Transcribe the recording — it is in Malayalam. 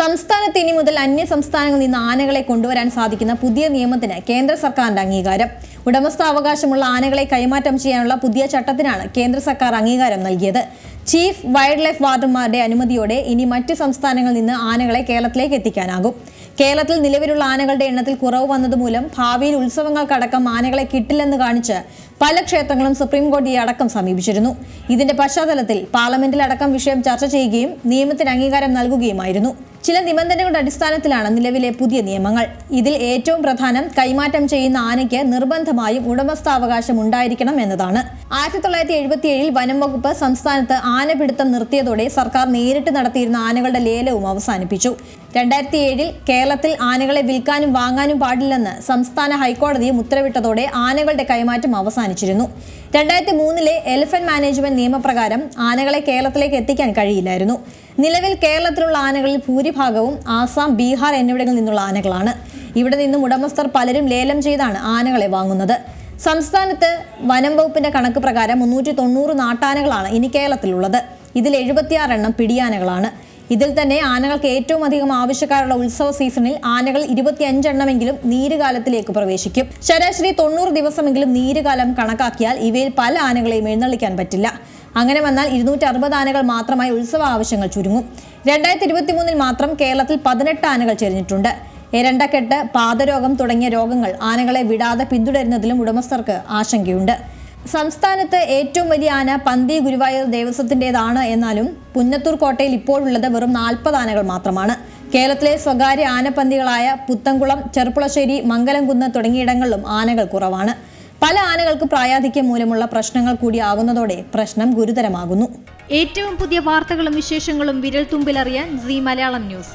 സംസ്ഥാനത്ത് ഇനി മുതൽ അന്യ സംസ്ഥാനങ്ങളിൽ നിന്ന് ആനകളെ കൊണ്ടുവരാൻ സാധിക്കുന്ന പുതിയ നിയമത്തിന് കേന്ദ്ര സർക്കാരിന്റെ അംഗീകാരം. ഉടമസ്ഥാവകാശമുള്ള ആനകളെ കൈമാറ്റം ചെയ്യാനുള്ള പുതിയ ചട്ടത്തിനാണ് കേന്ദ്ര സർക്കാർ അംഗീകാരം നൽകിയത്. ചീഫ് വൈൽഡ് ലൈഫ് വാർഡന്മാരുടെ അനുമതിയോടെ ഇനി മറ്റ് സംസ്ഥാനങ്ങളിൽ നിന്ന് ആനകളെ കേരളത്തിലേക്ക് എത്തിക്കാനാകും. കേരളത്തിൽ നിലവിലുള്ള ആനകളുടെ എണ്ണത്തിൽ കുറവ് വന്നതുമൂലം ഭാവിയിൽ ഉത്സവങ്ങൾക്കടക്കം ആനകളെ കിട്ടില്ലെന്ന് കാണിച്ച് പല ക്ഷേത്രങ്ങളും സുപ്രീം കോടതിയെ അടക്കം സമീപിച്ചിരുന്നു. ഇതിന്റെ പശ്ചാത്തലത്തിൽ പാർലമെന്റിൽ അടക്കം വിഷയം ചർച്ച ചെയ്യുകയും നിയമത്തിന് അംഗീകാരം നൽകുകയുമായിരുന്നു. ചില നിബന്ധനകളുടെ അടിസ്ഥാനത്തിലാണ് നിലവിലെ പുതിയ നിയമങ്ങൾ. ഇതിൽ ഏറ്റവും പ്രധാനം കൈമാറ്റം ചെയ്യുന്ന ആനയ്ക്ക് നിർബന്ധമായും ഉടമസ്ഥാവകാശം ഉണ്ടായിരിക്കണം എന്നതാണ്. ആയിരത്തി തൊള്ളായിരത്തി എഴുപത്തി ഏഴിൽ വനം വകുപ്പ് സംസ്ഥാനത്ത് ആനപിടുത്തം നിർത്തിയതോടെ സർക്കാർ നേരിട്ട് നടത്തിയിരുന്ന ആനകളുടെ ലേലവും അവസാനിപ്പിച്ചു. രണ്ടായിരത്തി ഏഴിൽ കേരളത്തിൽ ആനകളെ വിൽക്കാനും വാങ്ങാനും പാടില്ലെന്ന് സംസ്ഥാന ഹൈക്കോടതിയും ഉത്തരവിട്ടതോടെ ആനകളുടെ കൈമാറ്റം അവസാനിച്ചിരുന്നു. രണ്ടായിരത്തി മൂന്നിലെ എലിഫന്റ് മാനേജ്മെന്റ് നിയമപ്രകാരം ആനകളെ കേരളത്തിലേക്ക് എത്തിക്കാൻ കഴിയില്ലായിരുന്നു. നിലവിൽ കേരളത്തിലുള്ള ആനകളിൽ ഭൂരിഭാഗവും ആസാം ബീഹാർ എന്നിവിടങ്ങളിൽ നിന്നുള്ള ആനകളാണ്. ഇവിടെ നിന്നും ഉടമസ്ഥർ പലരും ലേലം ചെയ്താണ് ആനകളെ വാങ്ങുന്നത്. സംസ്ഥാനത്ത് വനം വകുപ്പിന്റെ കണക്ക് പ്രകാരം മുന്നൂറ്റി തൊണ്ണൂറ് നാട്ടാനകളാണ് ഇനി കേരളത്തിലുള്ളത്. ഇതിൽ എഴുപത്തിയാറെണ്ണം പിടിയാനകളാണ്. ഇതിൽ തന്നെ ആനകൾക്ക് ഏറ്റവും അധികം ആവശ്യക്കാരുള്ള ഉത്സവ സീസണിൽ ആനകൾ ഇരുപത്തിയഞ്ചെണ്ണമെങ്കിലും നീരുകാലത്തിലേക്ക് പ്രവേശിക്കും. ശരാശരി തൊണ്ണൂറ് ദിവസമെങ്കിലും നീരുകാലം കണക്കാക്കിയാൽ ഇവയിൽ പല ആനകളെയും എഴുന്നള്ളിക്കാൻ പറ്റില്ല. അങ്ങനെ വന്നാൽ ഇരുന്നൂറ്റി അറുപത് ആനകൾ മാത്രമായി ഉത്സവ ആവശ്യങ്ങൾ ചുരുങ്ങും. രണ്ടായിരത്തി ഇരുപത്തി മൂന്നിൽ മാത്രം കേരളത്തിൽ പതിനെട്ട് ആനകൾ ചെരിഞ്ഞിട്ടുണ്ട്. എരണ്ടക്കെട്ട് പാദരോഗം തുടങ്ങിയ രോഗങ്ങൾ ആനകളെ വിടാതെ പിന്തുടരുന്നതിലും ഉടമസ്ഥർക്ക് ആശങ്കയുണ്ട്. സംസ്ഥാനത്ത് ഏറ്റവും വലിയ ആന പന്തി ഗുരുവായൂർ ദേവസ്വത്തിന്റെതാണ് എന്നാലും പുന്നത്തൂർ കോട്ടയിൽ ഇപ്പോഴുള്ളത് വെറും നാൽപ്പത് ആനകൾ മാത്രമാണ്. കേരളത്തിലെ സ്വകാര്യ ആനപ്പന്തികളായ പുത്തൻകുളം ചെറുപ്പുളശ്ശേരി മംഗലംകുന്ന് തുടങ്ങിയിടങ്ങളിലും ആനകൾ കുറവാണ്. പല ആനകൾക്ക് പ്രായാധിക്യം മൂലമുള്ള പ്രശ്നങ്ങൾ കൂടി ആകുന്നതോടെ പ്രശ്നം ഗുരുതരമാകുന്നു. ഏറ്റവും പുതിയ വാർത്തകളും വിശേഷങ്ങളും വിരൽ തുമ്പിലറിയാൻ സി മലയാളം ന്യൂസ്.